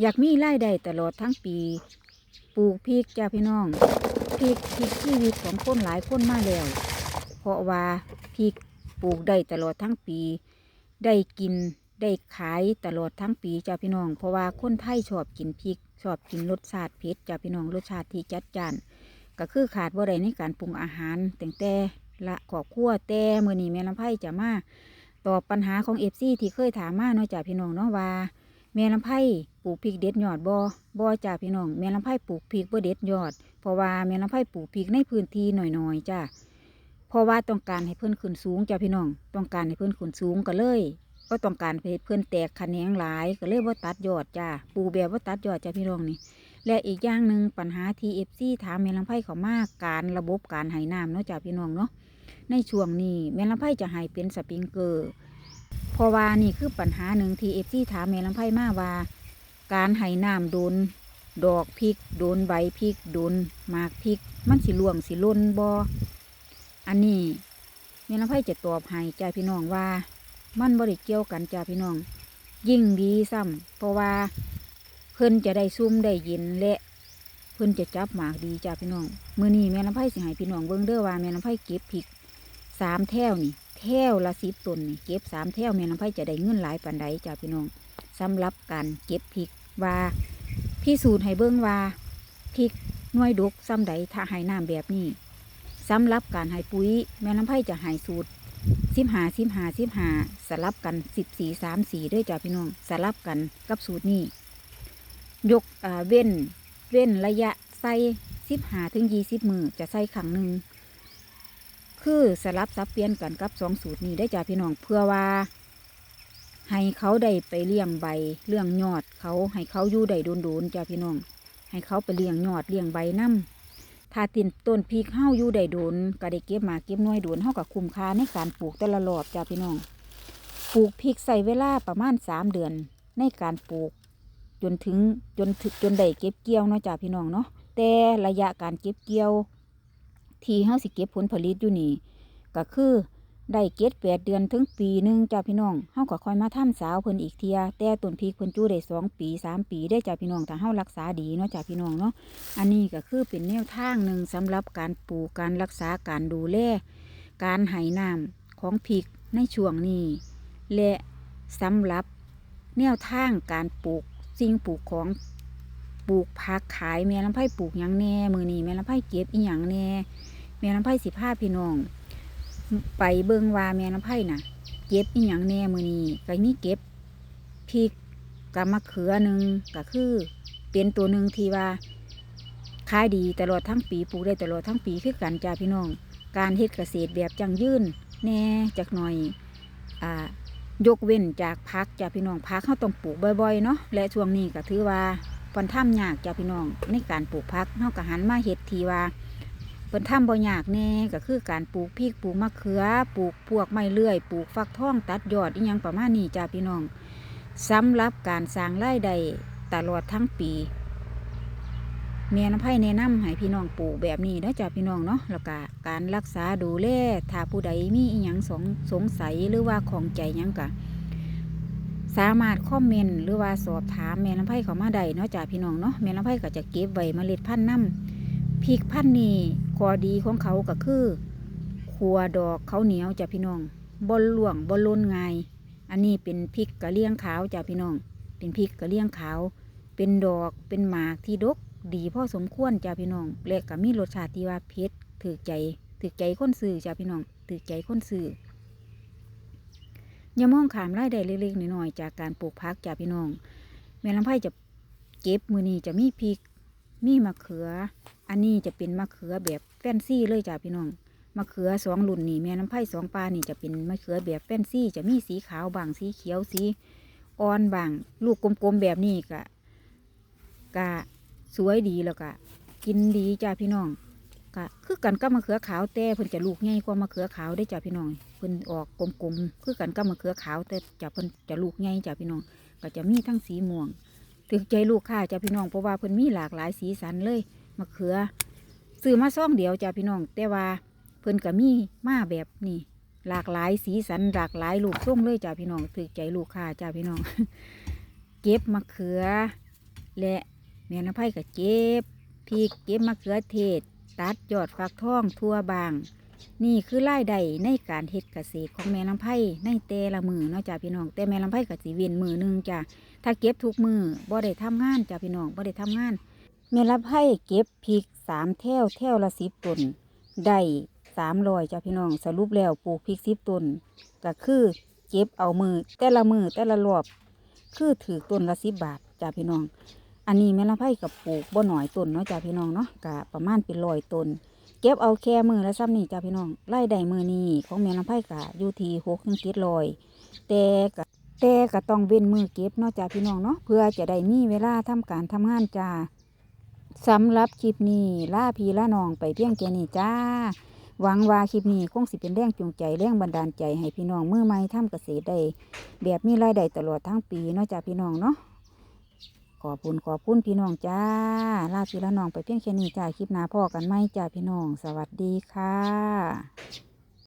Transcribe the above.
อยากมีรายได้ตลอดทั้งปี ปลูกพริกจ้าพี่น้องพริกพริกชีวิตของคนหลายคนมาแล้ว เพราะว่าพริกปลูกได้ตลอดทั้งปี ได้กินได้ขายตลอดทั้งปีจ้าพี่น้อง เพราะว่าคนไทยชอบกินพริก ชอบกินรสชาติเผ็ดจ้าพี่น้องรสชาติที่จัดจ้านก็คือขาดบ่ได้ในการปรุงอาหารแต่งแต่ละขอบครัวแต่มือนี้แม่ลำไผ่จะมาตอบปัญหาของเอฟซีที่เคยถามมาเนาะจ้าพี่น้องเนาะว่า แม่ลำไผ่ปลูกพริกเด็ดยอดบ่บ่จ้าพี่น้องแม่ลำไผ่ปลูกพริกบ่เด็ดยอด เพราะว่าแม่ลำไผ่ปลูกพริกในพื้นที่หน่อยๆจ้าเพราะว่าต้องการให้เพิ่อนขึ้นสูงจ้าพี่น้อง ต้องการให้เพิ่อนขึ้นสูงก็เลยก็ต้องการเพิ่อนแตกขะแขนงหลายก็เลยว่าตัดยอดจ้าปลูกแบบว่าตัดยอดจ้าพี่น้องนี่ และอีกอย่างหนึ่งปัญหาทีเอฟซีถามแม่ลำไผ่เขามากการระบบการให้น้ำเนาะจ้าพี่น้องเนาะในช่วงนี้แม่ลำไผ่จะให้เป็นสปริงเกอร์ เพราะว่านี่คือปัญหาหนึ่งทีเอฟซีถามแม่ลำไผ่มาว่า การให้น้ำโดนดอกพริกโดนใบพริกโดนหมากพริก มันสิล่วงสิล่นบออันนี้แม่ลำไผ่จะตอบให้จ้าพี่น้องว่า มันบริเกี่ยวกันจ้าพี่น้อง ยิ่งดีซ้ำเพราะว่าเพิ่นจะได้ซุ่มได้ย็นและเพิ่นจะจับหมากดีจ้าพี่น้อง มื้อนี้แม่ลำไผ่สิให้พี่น้องเบิ่งเด้อว่าแม่ลำไผ่เก็บพริก สามแถวนี่แถวละสิบต้นนี่เก็บสามแถวแม่ลำไผ่จะได้เงินหลายปานใดจ้าพี่น้องสำหรับการเก็บพริกว่าพี่สูตรให้เบิ่งว่าพริกหน่วยดกซ้ำใดถ้าให้น้ำแบบนี้สำหรับการให้ปุ๋ย แม่ลำไผ่จะให้สูตรสิบหาสิบหาสิบหาสลับกันสิบสี่สามสี่ด้วยจ้าพี่น้องสลับกันกับสูตรนี้ ยกเว้น เว้นระยะใส่สิบหาถึงยี่สิบมือจะใส่ขังหนึ่ง คือสลับซับเปลี่ยนกันกับสองสูตรนี้ได้จ้าพี่น้องเพื่อว่า ให้เขาได้ไปเลี้ยงใบเลี้ยงยอดเขาให้เขาอยู่ได้โดนๆจ้าพี่น้อง ให้เขาไปเลี้ยงยอดเลี้ยงใบน้ำถ้าตินต้นพริกเฮาอยู่ได้โดนก็ได้เก็บมาเก็บน้อยโดนเฮากับคุ้มค่าในการปลูกแต่ละรอบจ้าพี่น้องปลูกพริกใส่เวลาประมาณสามเดือนในการปลูก จนถึงจนถึงจนได้เก็บเกี่ยวเนาะจ้าพี่น้องเนาะแต่ระยะการเก็บเกี่ยว ที่เฮาสิเก็บผลผลิตอยู่นี่ก็คือได้เก็บแปดเดือนถึงปีหนึ่งจ้าพี่น้องเฮาก็ค่อยมาทำสาวเพิ่นอีกเทียแต่ต้นพริกเพิ่นจู้ได้สองปีสามปีได้จ้าพี่น้องถ้าเฮารักษาดีเนาะจ้าพี่น้องเนาะอันนี้ก็คือเป็นแนวทางหนึ่งสำหรับการปลูกการรักษาการดูแลการให้น้ำของพริกในช่วงนี้ และสำหรับแนวทางการปลูกสิ่งปลูกของปลูกผักขายแม่ลำไผ่ปลูกยังแน่มือนี้แม่ลำไผ่เก็บอีหยังแน่ ม่ลำไผ่สิพาพี่น้อง ไปเบิ่งว่าแม่ลำไผ่น่ะ เก็บอีหยังแน่มือนี้ก็มีเก็บพริกกับมะเขือหนึ่งก็คือเป็นตัวหนึ่งที่ว่าขายดีตลอดทั้งปีปลูกได้ตลอดทั้งปีคือกันจ้าพี่น้อง การเฮ็ดเกษตรแบบจังยืนแน่จักหน่อยอ่ายกเว้นจากพักจ้าพี่น้องพักเขาต้องปลูกบ่อยๆเนาะและช่วงนี้ก็ถือว่าเพิ่นทำยากจ้าพี่น้องในการปลูกพักเขาก็หันมาเฮ็ดทีว่า พิ่นทำบ่ยากแน่ก็คือการปลูกพริกปลูกมะเขือ ปลูกพวกไม้เลื่อย ปลูกฟักทองตัดยอดอีหยังประมาณนี้จ้าพี่น้องสำหรับการสร้างรายได้ตลอดทั้งปีเมียน้ำไผ่แนะนำให้พี่น้องปลูกแบบนี้นะจ้าพี่น้องเนาะแล้วก็การรักษาดูแลถ้าผู้ใดมีอีหยังสงสงสัยหรือว่าของใจหยังกะสามารถคอมเมนต์หรือว่าสอบถามแม่ลำไผ่เขามาได้เนาะจ้าพี่น้องเนาะแม่ลำไผ่ก็จะเก็บไว้เมล็ดพันธุ์น้ำพริกพันธุ์นี้ ข้อดีของเขาก็คือขัวดอกเขาเหนียวจ้าพี่น้องบนหลวงบนล้นไงอันนี้เป็นพริกกะเลี่ยงขาวจ้าพี่น้อง เป็นพริกกะเลี่ยงขาว เป็นดอกเป็นหมากที่ดกดีพ่อสมควรจ้าพี่น้องและก็มีรสชาติที่ว่าเผ็ดถือใจถือใจคนซื้อจ้าพี่น้องถือใจคนซื้ออย่ามองขามไรายได้เล็กๆน้อยๆจากการปลูกพักจ้าพี่น้องแม่ลำไผ่จะเก็บมือนี้จะมีพริก มีมะเขือ อันนี้จะเป็นมะเขือแบบแฟนซี่เลยจ้าพี่น้อง มะเขือสองรุ่นนี่แม่น้ำไผ่สองปลานี่จะเป็นมะเขือแบบแฟนซี่จะมีสีขาวบางสีเขียวสีอ่อนบาง ลูกกลมๆแบบนี้กะกะสวยดีแล้วก็กินดีจ้าพี่น้องก็คือกันกับมะเขือขาวแต่เพิ่นจะลูกใหญ่กว่ามะเขือขาวได้จ้าพี่น้องเพิ่นออกกลมๆคือกันกับมะเขือขาวแต่จะเพิ่นจะลูกใหญ่จ้าพี่น้อง ก็จะมีทั้งสีม่วง ถึกใจลูกค้าจ้าพี่น้องเพราะว่าเพิ่นมีหลากหลายสีสันเลยมะเขือซื้อมาซ่องเดียวจ้าพี่น้อง แต่ว่าเพิ่นก็มีมาแบบนี้หลากหลายสีสันหลากหลายลูกส้มเลยจ้าพี่น้องถึกใจลูกค้าจ้าพี่น้อง เก็บมะเขือ และแม่น้ำไผ่ก็เก็บพริกเก็บมะเขือเทศ ตัดยอดฟักทองทั่วบาง นี่คือรายได้ในการเฮ็ดเกษตรของแม่ลำไผ่ในแต่ละมือเนาะจ้าพี่น้องแต่แม่ลำไผ่ก็สิเว้นมือหนึงจ้าถ้าเก็บทุกมือบ่ได้ทำงานจ้าพี่น้องบ่ได้ทำงาน แม่ลำไผ่เก็บพริกสามแถวแถวละสิบต้นได้สามร้อยจ้าพี่น้องสรุปแล้วปลูกพริกสิบต้นก็คือเก็บเอามือแต่ละมือแต่ละรอบคือถือต้นละสิบบาทจ้าพี่น้อง อันนี้แม่ลำไผ่กับปลูกบ่หน่อยต้นเนาะจ้าพี่น้องเนาะกะประมาณเป็นร้อยต้น เก็บเอาแค่มือและซ้ำนี่จ้าพี่น้องไล่ได้มือนี้ของแม่ลำไผ่กะอยู่ที่หกถึงเจ็ดร้อย แต่กะแต่ก็ต้องเว้นมือเก็บเนาะจ้าพี่น้องเนาะเพื่อจะได้มีเวลาทำการทำงานจ้าสำหรับคลิปนี้ล่าพี่ล่าน้องไปเพียงแค่นี้จ้าหวังว่าคลิปนี้คงสิเป็นแรงจูงใจแรงบันดาลใจให้พี่น้องมือใหม่ทำเกษตรได้แบบมีรายได้ตลอดทั้งปีเนาะจ้าพี่น้องเนาะ ขอบคุณขอบคุณพี่น้องจ้า ลาพี่ละน้องไปเพียงแค่นี้จ้าคลิปหน้าพ่อกันไหมจ้าพี่น้อง สวัสดีค่ะ